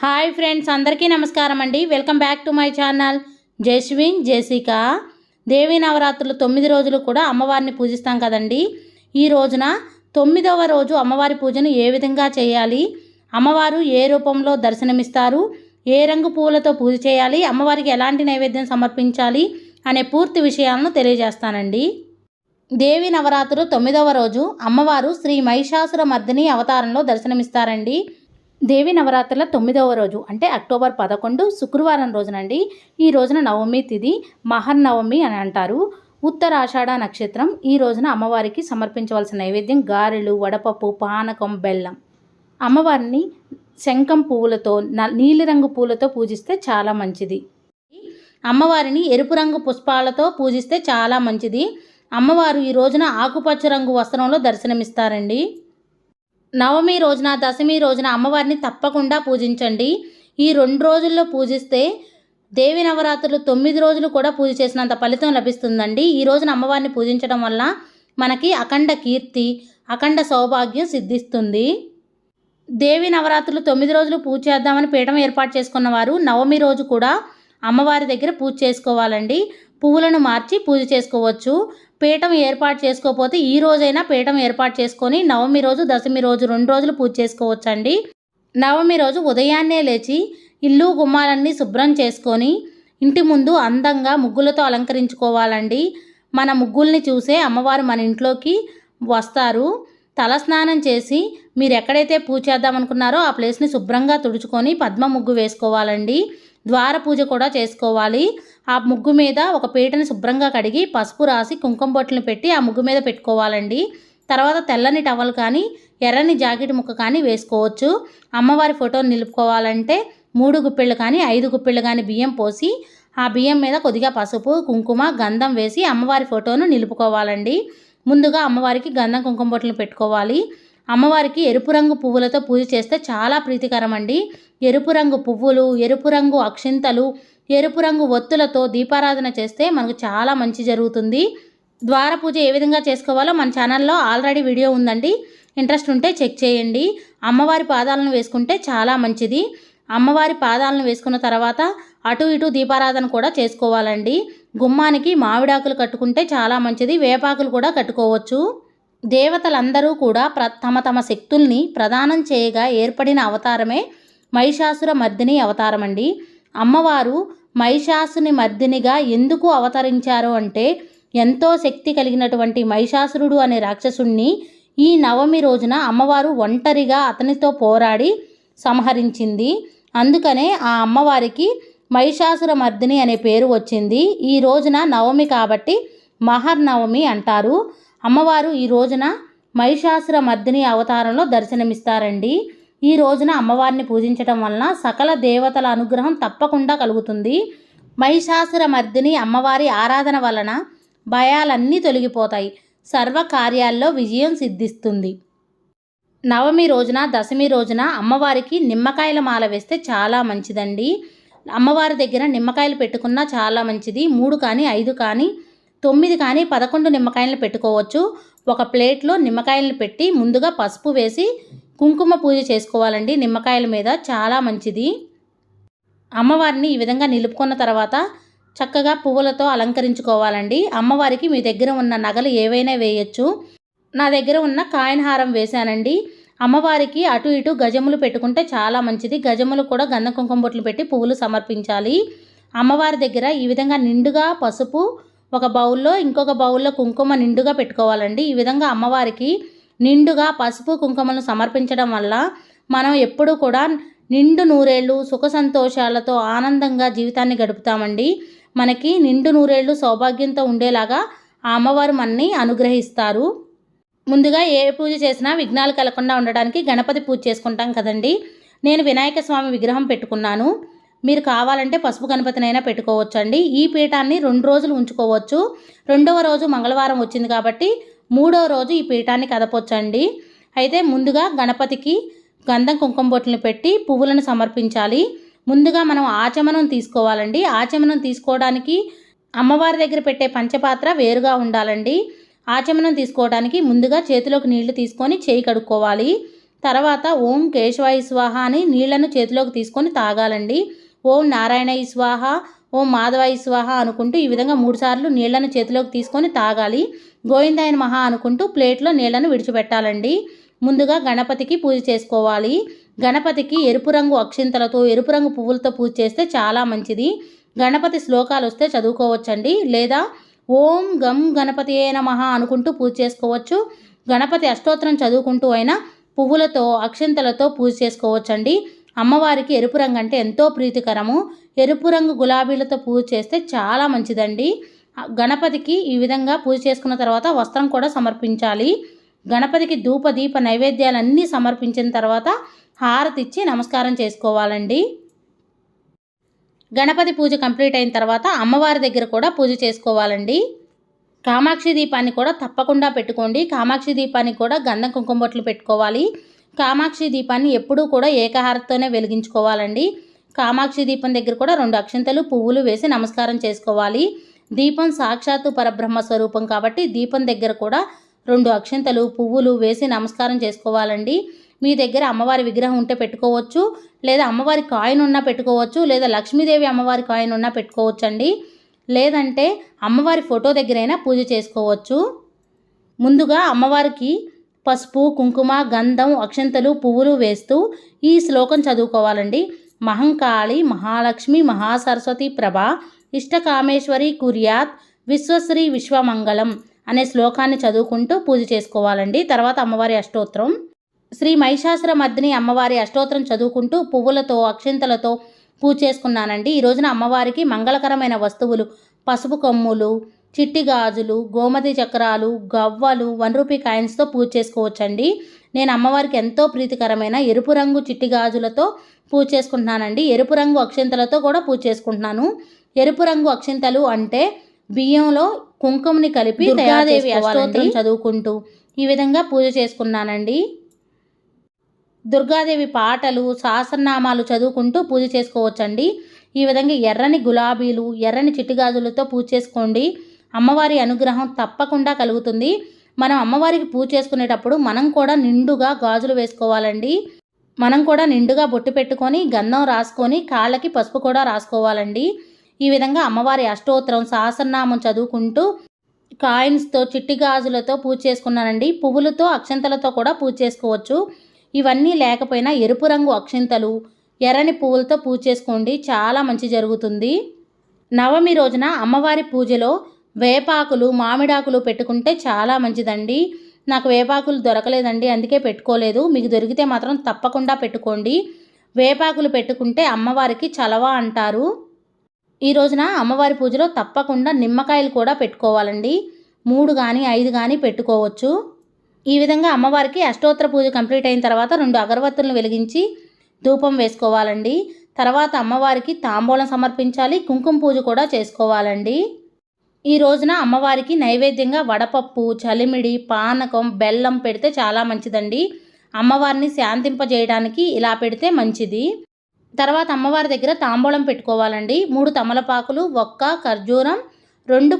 Hi friends అందరికీ నమస్కారం అండి. Welcome back to my channel. Jaswin జేసిక దేవి నవరాత్రులు తొమ్మిది రోజులు కూడా అమ్మవారిని పూజిస్తాం కదండి. ఈ రోజున తొమ్మిదవ రోజు అమ్మవారి పూజను ఏ విధంగా చేయాలి? అమ్మవారు ఏ రూపంలో దర్శనమిస్తారు? ఏ రంగు పూలతో పూజ చేయాలి? అమ్మవారికి ఎలాంటి నైవేద్యం సమర్పించాలి? అనే పూర్తి విషయాలను తెలియజేస్తానండి. దేవి నవరాత్రులు తొమ్మిదవ రోజు అమ్మవారు శ్రీ మహిషాసుర మర్దిని అవతారంలో దర్శనమిస్తారండి. దేవి నవరాత్రుల తొమ్మిదవ రోజు అంటే అక్టోబర్ పదకొండు శుక్రవారం రోజునండి. ఈ రోజున నవమి తిది మహర్నవమి అని అంటారు. ఉత్తరాషాఢ నక్షత్రం ఈ రోజున అమ్మవారికి సమర్పించవలసిన నైవేద్యం గారెలు వడపప్పు పానకం బెల్లం. అమ్మవారిని శంఖం పువ్వులతో నీలిరంగు పూలతో పూజిస్తే చాలా మంచిది. అమ్మవారిని ఎరుపు రంగు పుష్పాలతో పూజిస్తే చాలా మంచిది. అమ్మవారు ఈ రోజున ఆకుపచ్చ రంగు వస్త్రంలో దర్శనమిస్తారండి. నవమి రోజున దశమి రోజున అమ్మవారిని తప్పకుండా పూజించండి. ఈ రెండు రోజుల్లో పూజిస్తే దేవి నవరాత్రులు తొమ్మిది రోజులు కూడా పూజ చేసినంత ఫలితం లభిస్తుందండి. ఈ రోజున అమ్మవారిని పూజించడం వల్ల మనకి అఖండ కీర్తి అఖండ సౌభాగ్యం సిద్ధిస్తుంది. దేవి నవరాత్రులు తొమ్మిది రోజులు పూజ చేద్దామని పీఠం ఏర్పాటు చేసుకున్న వారు నవమి రోజు కూడా అమ్మవారి దగ్గర పూజ చేసుకోవాలండి. పువ్వులను మార్చి పూజ చేసుకోవచ్చు. పీఠం ఏర్పాటు చేసుకోకపోతే ఈ రోజైనా పీఠం ఏర్పాటు చేసుకొని నవమి రోజు దశమి రోజు రెండు రోజులు పూజ చేసుకోవచ్చండి. నవమి రోజు ఉదయాన్నే లేచి ఇల్లు గుమ్మాలన్నీ శుభ్రం చేసుకొని ఇంటి ముందు అందంగా ముగ్గులతో అలంకరించుకోవాలండి. మన ముగ్గుల్ని చూసే అమ్మవారు మన ఇంట్లోకి వస్తారు. తలస్నానం చేసి మీరు ఎక్కడైతే పూజ చేద్దామనుకున్నారో ఆ ప్లేస్ని శుభ్రంగా తుడుచుకొని పద్మ ముగ్గు వేసుకోవాలండి. ద్వార పూజ కూడా చేసుకోవాలి. ఆ ముగ్గు మీద ఒక పీటని శుభ్రంగా కడిగి పసుపు రాసి కుంకుమ బొట్టును పెట్టి ఆ ముగ్గు మీద పెట్టుకోవాలండి. తర్వాత తెల్లని టవల్ కానీ ఎర్రని జాకెట్ ముక్క కానీ వేసుకోవచ్చు. అమ్మవారి ఫోటోని నిలుపుకోవాలంటే మూడు గుప్పిళ్ళు కానీ ఐదు గుప్పిళ్ళు కానీ బియ్యం పోసి ఆ బియ్యం మీద కొద్దిగా పసుపు కుంకుమ గంధం వేసి అమ్మవారి ఫోటోను నిలుపుకోవాలండి. ముందుగా అమ్మవారికి గంధం కుంకుమ బొట్టులు పెట్టుకోవాలి. అమ్మవారికి ఎరుపు రంగు పువ్వులతో పూజ చేస్తే చాలా ప్రీతికరం అండి ఎరుపు రంగు పువ్వులు ఎరుపు రంగు అక్షింతలు ఎరుపు రంగు ఒత్తులతో దీపారాధన చేస్తే మనకు చాలా మంచి జరుగుతుంది. ద్వార పూజ ఏ విధంగా చేసుకోవాలో మన ఛానల్లో ఆల్రెడీ వీడియో ఉందండి. ఇంట్రెస్ట్ ఉంటే చెక్ చేయండి. అమ్మవారి పాదాలను వేసుకుంటే చాలా మంచిది. అమ్మవారి పాదాలను వేసుకున్న తర్వాత అటు ఇటు దీపారాధన కూడా చేసుకోవాలండి. గుమ్మానికి మామిడాకులు కట్టుకుంటే చాలా మంచిది. వేపాకులు కూడా కట్టుకోవచ్చు. దేవతలందరూ కూడా ప్ర తమ తమ శక్తుల్ని ప్రదానం చేయగా ఏర్పడిన అవతారమే మహిషాసుర మర్దిని అవతారం అండి అమ్మవారు మహిషాసుని మర్దినిగా ఎందుకు అవతరించారు అంటే ఎంతో శక్తి కలిగినటువంటి మహిషాసురుడు అనే రాక్షసుణ్ణి ఈ నవమి రోజున అమ్మవారు ఒంటరిగా అతనితో పోరాడి సంహరించింది. అందుకనే ఆ అమ్మవారికి మహిషాసుర మర్దిని అనే పేరు వచ్చింది. ఈ రోజున నవమి కాబట్టి మహర్నవమి అంటారు. అమ్మవారు ఈ రోజున మహిషాసుర మర్దిని అవతారంలో దర్శనమిస్తారండి. ఈ రోజున అమ్మవారిని పూజించటం వలన సకల దేవతల అనుగ్రహం తప్పకుండా కలుగుతుంది. మహిషాసుర మర్దిని అమ్మవారి ఆరాధన వలన భయాలన్నీ తొలగిపోతాయి. సర్వకార్యాల్లో విజయం సిద్ధిస్తుంది. నవమి రోజున దశమి రోజున అమ్మవారికి నిమ్మకాయల మాల వేస్తే చాలా మంచిదండి. అమ్మవారి దగ్గర నిమ్మకాయలు పెట్టుకున్నా చాలా మంచిది. మూడు కానీ ఐదు కానీ తొమ్మిది కానీ పదకొండు నిమ్మకాయలను పెట్టుకోవచ్చు. ఒక ప్లేట్లో నిమ్మకాయలను పెట్టి ముందుగా పసుపు వేసి కుంకుమ పూజ చేసుకోవాలండి. నిమ్మకాయల మీద చాలా మంచిది. అమ్మవారిని ఈ విధంగా నిలుపుకున్న తర్వాత చక్కగా పువ్వులతో అలంకరించుకోవాలండి. అమ్మవారికి మీ దగ్గర ఉన్న నగలు ఏవైనా వేయచ్చు. నా దగ్గర ఉన్న కాయిన్ హారం వేశానండి. అమ్మవారికి అటు ఇటు గజములు పెట్టుకుంటే చాలా మంచిది. గజములు కూడా గంధ కుంకుమ బొట్లు పెట్టి పువ్వులు సమర్పించాలి. అమ్మవారి దగ్గర ఈ విధంగా నిండుగా పసుపు ఒక బౌల్లో ఇంకొక బౌల్లో కుంకుమ నిండుగా పెట్టుకోవాలండి. ఈ విధంగా అమ్మవారికి నిండుగా పసుపు కుంకుమలను సమర్పించడం వల్ల మనం ఎప్పుడూ కూడా నిండు నూరేళ్ళు సుఖ సంతోషాలతో ఆనందంగా జీవితాన్ని గడుపుతామండి. మనకి నిండు నూరేళ్ళు సౌభాగ్యంతో ఉండేలాగా ఆ అమ్మవారు మనని అనుగ్రహిస్తారు. ముందుగా ఏ పూజ చేసినా విఘ్నాలు కలగకుండా ఉండడానికి గణపతి పూజ చేసుకుంటాం కదండి. నేను వినాయక స్వామి విగ్రహం పెట్టుకున్నాను. మీరు కావాలంటే పసుపు గణపతినైనా పెట్టుకోవచ్చండి. ఈ పీఠాన్ని రెండు రోజులు ఉంచుకోవచ్చు. రెండవ రోజు మంగళవారం వచ్చింది కాబట్టి మూడో రోజు ఈ పీఠాన్ని కదపొచ్చండి. అయితే ముందుగా గణపతికి గంధం కుంకుమ బొట్లను పెట్టి పువ్వులను సమర్పించాలి. ముందుగా మనం ఆచమనం తీసుకోవాలండి. ఆచమనం తీసుకోవడానికి అమ్మవారి దగ్గర పెట్టే పంచపాత్ర వేరుగా ఉండాలండి. ఆచమనం తీసుకోవడానికి ముందుగా చేతిలోకి నీళ్ళు తీసుకొని చేయి కడుక్కోవాలి. తర్వాత ఓం కేశవాయ స్వాహ అని నీళ్ళను చేతిలోకి తీసుకొని తాగాలండి. ఓం నారాయణ స్వాహ ఓం మాధవాయి స్వాహ అనుకుంటూ ఈ విధంగా మూడుసార్లు నీళ్ళను చేతిలోకి తీసుకొని తాగాలి. గోవిందాయన మహా అనుకుంటూ ప్లేట్లో నీళ్ళను విడిచిపెట్టాలండి. ముందుగా గణపతికి పూజ చేసుకోవాలి. గణపతికి ఎరుపు రంగు అక్షింతలతో ఎరుపు రంగు పువ్వులతో పూజ చేస్తే చాలా మంచిది. గణపతి శ్లోకాలు వస్తే చదువుకోవచ్చండి. లేదా ఓం గం గణపతి నమః అనుకుంటూ పూజ చేసుకోవచ్చు. గణపతి అష్టోత్తరం చదువుకుంటూ అయినా పువ్వులతో అక్షింతలతో పూజ చేసుకోవచ్చండి. అమ్మవారికి ఎరుపు రంగు అంటే ఎంతో ప్రీతికరము. ఎరుపు రంగు గులాబీలతో పూజ చేస్తే చాలా మంచిదండి. గణపతికి ఈ విధంగా పూజ చేసుకున్న తర్వాత వస్త్రం కూడా సమర్పించాలి. గణపతికి ధూప దీప నైవేద్యాలన్నీ సమర్పించిన తర్వాత హారతి ఇచ్చి నమస్కారం చేసుకోవాలండి. గణపతి పూజ కంప్లీట్ అయిన తర్వాత అమ్మవారి దగ్గర కూడా పూజ చేసుకోవాలండి. కామాక్షి దీపాన్ని కూడా తప్పకుండా పెట్టుకోండి. కామాక్షి దీపానికి కూడా గంధం కుంకుమ బొట్లు పెట్టుకోవాలి. కామాక్షి దీపాన్ని ఎప్పుడూ కూడా ఏకహారతతోనే వెలిగించుకోవాలండి. కామాక్షి దీపం దగ్గర కూడా రెండు అక్షంతలు పువ్వులు వేసి నమస్కారం చేసుకోవాలి. దీపం సాక్షాత్తు పరబ్రహ్మ స్వరూపం కాబట్టి దీపం దగ్గర కూడా రెండు అక్షంతలు పువ్వులు వేసి నమస్కారం చేసుకోవాలండి. మీ దగ్గర అమ్మవారి విగ్రహం ఉంటే పెట్టుకోవచ్చు లేదా అమ్మవారి కాయిన్ ఉన్నా పెట్టుకోవచ్చు లేదా లక్ష్మీదేవి అమ్మవారి కాయిన్ ఉన్నా పెట్టుకోవచ్చు అండి లేదంటే అమ్మవారి ఫోటో దగ్గరైనా పూజ చేసుకోవచ్చు. ముందుగా అమ్మవారికి పసుపు కుంకుమ గంధం అక్షంతలు పువ్వులు వేస్తూ ఈ శ్లోకం చదువుకోవాలండి. మహంకాళి మహాలక్ష్మి మహాసరస్వతి ప్రభ ఇష్టకామేశ్వరి కుర్యాత్ విశ్వశ్రీ విశ్వమంగళం అనే శ్లోకాన్ని చదువుకుంటూ పూజ చేసుకోవాలండి. తర్వాత అమ్మవారి అష్టోత్తరం. శ్రీ మహిషాసుర మర్దిని అమ్మవారి అష్టోత్తరం చదువుకుంటూ పువ్వులతో అక్షింతలతో పూజ చేసుకున్నానండి. ఈ రోజున అమ్మవారికి మంగళకరమైన వస్తువులు పసుపు కొమ్ములు చిట్టి గాజులు గోమతి చక్రాలు గవ్వలు వన్ రూపీ కాయిన్స్తో పూజ చేసుకోవచ్చండి. నేను అమ్మవారికి ఎంతో ప్రీతికరమైన ఎరుపు రంగు చిట్టి గాజులతో పూజ చేసుకుంటున్నానండి. ఎరుపు రంగు అక్షింతలతో కూడా పూజ చేసుకుంటున్నాను. ఎరుపు రంగు అక్షింతలు అంటే బియ్యంలో కుంకుమని కలిపి దుర్గాదేవి అష్టోత్తరం చదువుకుంటూ ఈ విధంగా పూజ చేసుకున్నానండి. దుర్గాదేవి పాటలు సహస్రనామాలు చదువుకుంటూ పూజ చేసుకోవచ్చండి. ఈ విధంగా ఎర్రని గులాబీలు ఎర్రని చిట్టిగాజులతో పూజ చేసుకోండి. అమ్మవారి అనుగ్రహం తప్పకుండా కలుగుతుంది. మనం అమ్మవారికి పూజ చేసుకునేటప్పుడు మనం కూడా నిండుగా గాజులు వేసుకోవాలండి. మనం కూడా నిండుగా బొట్టు పెట్టుకొని గంధం రాసుకొని కాళ్ళకి పసుపు కూడా రాసుకోవాలండి. ఈ విధంగా అమ్మవారి అష్టోత్తరం సహస్రనామం చదువుకుంటూ కాయిన్స్తో చిట్టి గాజులతో పూజ చేసుకున్నానండి. పువ్వులతో అక్షంతలతో కూడా పూజ చేసుకోవచ్చు. ఇవన్నీ లేకపోయినా ఎరుపు రంగు అక్షింతలు ఎర్రని పువ్వులతో పూజ చేసుకోండి. చాలా మంచి జరుగుతుంది. నవమి రోజున అమ్మవారి పూజలో వేపాకులు మామిడాకులు పెట్టుకుంటే చాలా మంచిదండి. నాకు వేపాకులు దొరకలేదండి అందుకే పెట్టుకోలేదు. మీకు దొరికితే మాత్రం తప్పకుండా పెట్టుకోండి. వేపాకులు పెట్టుకుంటే అమ్మవారికి చలవ అంటారు. ఈ రోజున అమ్మవారి పూజలో తప్పకుండా నిమ్మకాయలు కూడా పెట్టుకోవాలండి. మూడు కానీ ఐదు కానీ పెట్టుకోవచ్చు. ఈ విధంగా అమ్మవారికి అష్టోత్తర పూజ కంప్లీట్ అయిన తర్వాత రెండు అగరవత్తులను వెలిగించి ధూపం వేసుకోవాలండి. తర్వాత అమ్మవారికి తాంబూలం సమర్పించాలి కుంకుమ పూజ కూడా చేసుకోవాలండి. ఈ రోజున అమ్మవారికి నైవేద్యంగా వడపప్పు చలిమిడి పానకం బెల్లం పెడితే చాలా మంచిదండి. అమ్మవారిని శాంతింపజేయడానికి ఇలా పెడితే మంచిది. తర్వాత అమ్మవారి దగ్గర తాంబూలం పెట్టుకోవాలండి. మూడు తమలపాకులు ఒక్క ఖర్జూరం రెండు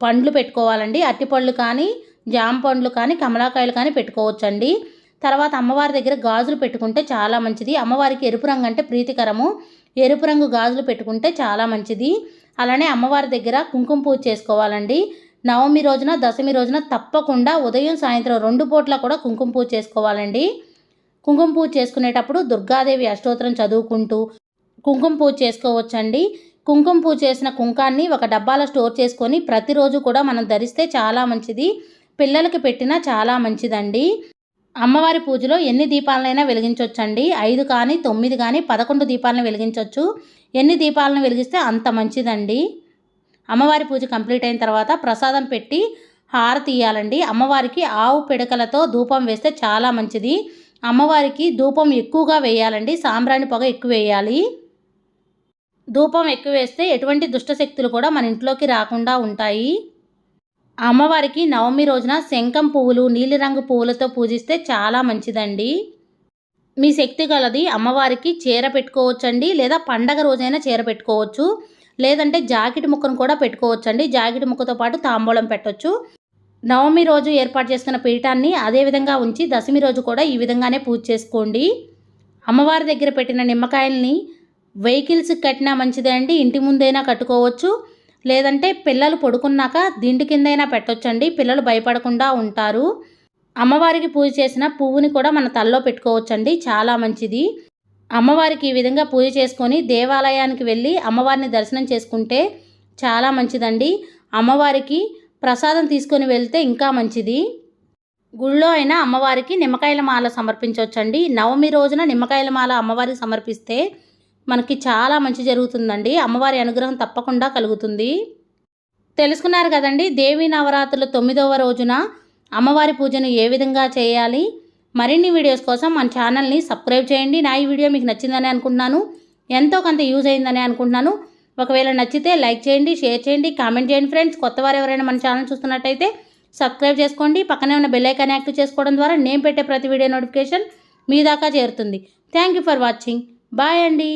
పండ్లు పెట్టుకోవాలండి. అట్టిపళ్ళు కానీ జామ పండ్లు కానీ కమలాకాయలు కానీ పెట్టుకోవచ్చండి. తర్వాత అమ్మవారి దగ్గర గాజులు పెట్టుకుంటే చాలా మంచిది. అమ్మవారికి ఎరుపు రంగు అంటే ప్రీతికరము. ఎరుపు రంగు గాజులు పెట్టుకుంటే చాలా మంచిది. అలానే అమ్మవారి దగ్గర కుంకుమ పూజ చేసుకోవాలండి. నవమి రోజున దశమి రోజున తప్పకుండా ఉదయం సాయంత్రం రెండు పూట్ల కూడా కుంకుమ పూజ చేసుకోవాలండి. కుంకుమ పూజ చేసుకునేటప్పుడు దుర్గాదేవి అష్టోత్తరం చదువుకుంటూ కుంకుమ పూజ చేసుకోవచ్చండి. కుంకుమ పూజ చేసిన కుంకాన్ని ఒక డబ్బాలో స్టోర్ చేసుకొని ప్రతిరోజు కూడా మనం ధరిస్తే చాలా మంచిది. పిల్లలకి పెట్టినా చాలా మంచిదండి. అమ్మవారి పూజలో ఎన్ని దీపాలనైనా వెలిగించవచ్చండి ఐదు కానీ తొమ్మిది కానీ పదకొండు దీపాలను వెలిగించవచ్చు ఎన్ని దీపాలను వెలిగిస్తే అంత మంచిదండి. అమ్మవారి పూజ కంప్లీట్ అయిన తర్వాత ప్రసాదం పెట్టి హారతి ఇయ్యాలండి. అమ్మవారికి ఆవు పిడకలతో ధూపం వేస్తే చాలా మంచిది. అమ్మవారికి ధూపం ఎక్కువగా వేయాలండి. సాంబ్రాణి పొగ ఎక్కువ వేయాలి. ధూపం ఎక్కువ వేస్తే ఎటువంటి దుష్టశక్తులు కూడా మన ఇంట్లోకి రాకుండా ఉంటాయి. అమ్మవారికి నవమి రోజున శంఖం పువ్వులు నీలిరంగు పువ్వులతో పూజిస్తే చాలా మంచిదండి. మీ శక్తి గలది అమ్మవారికి చీర పెట్టుకోవచ్చండి లేదా పండగ రోజైనా చీర పెట్టుకోవచ్చు లేదంటే జాకెట్ ముక్కను కూడా పెట్టుకోవచ్చండి. జాకెట్ ముక్కతో పాటు తాంబూలం పెట్టొచ్చు. నవమి రోజు ఏర్పాటు చేసుకున్న పీఠాన్ని అదే విధంగా ఉంచి దశమి రోజు కూడా ఈ విధంగానే పూజ చేసుకోండి. అమ్మవారి దగ్గర పెట్టిన నిమ్మకాయల్ని వెహికల్స్ కట్టినా మంచిదే అండి ఇంటి ముందైనా కట్టుకోవచ్చు. లేదంటే పిల్లలు పడుకున్నాక దిండు కిందైనా పెట్టొచ్చండి పిల్లలు భయపడకుండా ఉంటారు. అమ్మవారికి పూజ చేసిన పువ్వుని కూడా మన తల్లో పెట్టుకోవచ్చండి. చాలా మంచిది. అమ్మవారికి ఈ విధంగా పూజ చేసుకొని దేవాలయానికి వెళ్ళి అమ్మవారిని దర్శనం చేసుకుంటే చాలా మంచిదండి. అమ్మవారికి ప్రసాదం తీసుకొని వెళ్తే ఇంకా మంచిది. గుళ్ళో అయినా అమ్మవారికి నిమ్మకాయల మాల సమర్పించవచ్చండి. నవమి రోజున నిమ్మకాయల మాల అమ్మవారికి సమర్పిస్తే మనకి చాలా మంచి జరుగుతుందండి. అమ్మవారి అనుగ్రహం తప్పకుండా కలుగుతుంది. తెలుసుకున్నారు కదండి దేవి నవరాత్రుల తొమ్మిదవ రోజున అమ్మవారి పూజను ఏ విధంగా చేయాలి? మరిన్ని వీడియోస్ కోసం మన ఛానల్ని సబ్స్క్రైబ్ చేయండి. నా ఈ వీడియో మీకు నచ్చిందని అనుకుంటున్నాను. ఎంతో కొంత యూజ్ అయిందని అనుకుంటున్నాను. ఒకవేళ నచ్చితే లైక్ చేయండి షేర్ చేయండి కామెంట్ చేయండి ఫ్రెండ్స్. కొత్త వారు ఎవరైనా మన ఛానల్ చూస్తున్నట్టయితే సబ్స్క్రైబ్ చేసుకోండి. పక్కనే ఉన్న బెల్ ఐకాన్ యాక్టివ్ చేసుకోవడం ద్వారా నేను పెట్టే ప్రతి వీడియో నోటిఫికేషన్ మీ దాకా చేరుతుంది. Thank you for watching bye అండి.